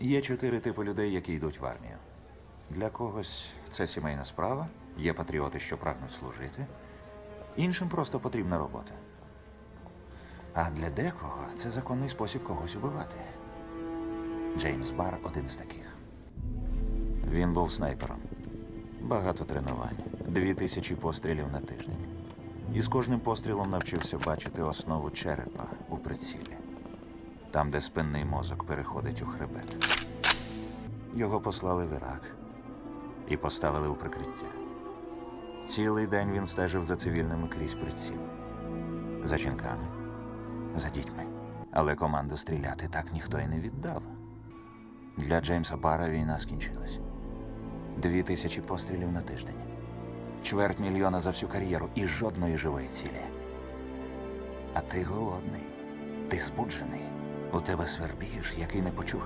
Є чотири типи людей, які йдуть в армію. Для когось це сімейна справа, є патріоти, що прагнуть служити, іншим просто потрібна робота. А для декого це законний спосіб когось убивати. Джеймс Бар один з таких. Він був снайпером. Багато тренувань, дві тисячі пострілів на тиждень. І з кожним пострілом навчився бачити основу черепа у прицілі, там, де спинний мозок переходить у хребет. Його послали в Ірак і поставили у прикриття. Цілий день він стежив за цивільними крізь приціл, за жінками, за дітьми. Але команду стріляти так ніхто й не віддав. Для Джеймса Бара війна скінчилась. Дві тисячі пострілів на тиждень. Чверть мільйона за всю кар'єру і жодної живої цілі. А ти голодний, ти збуджений. У тебе свербіж, який не почух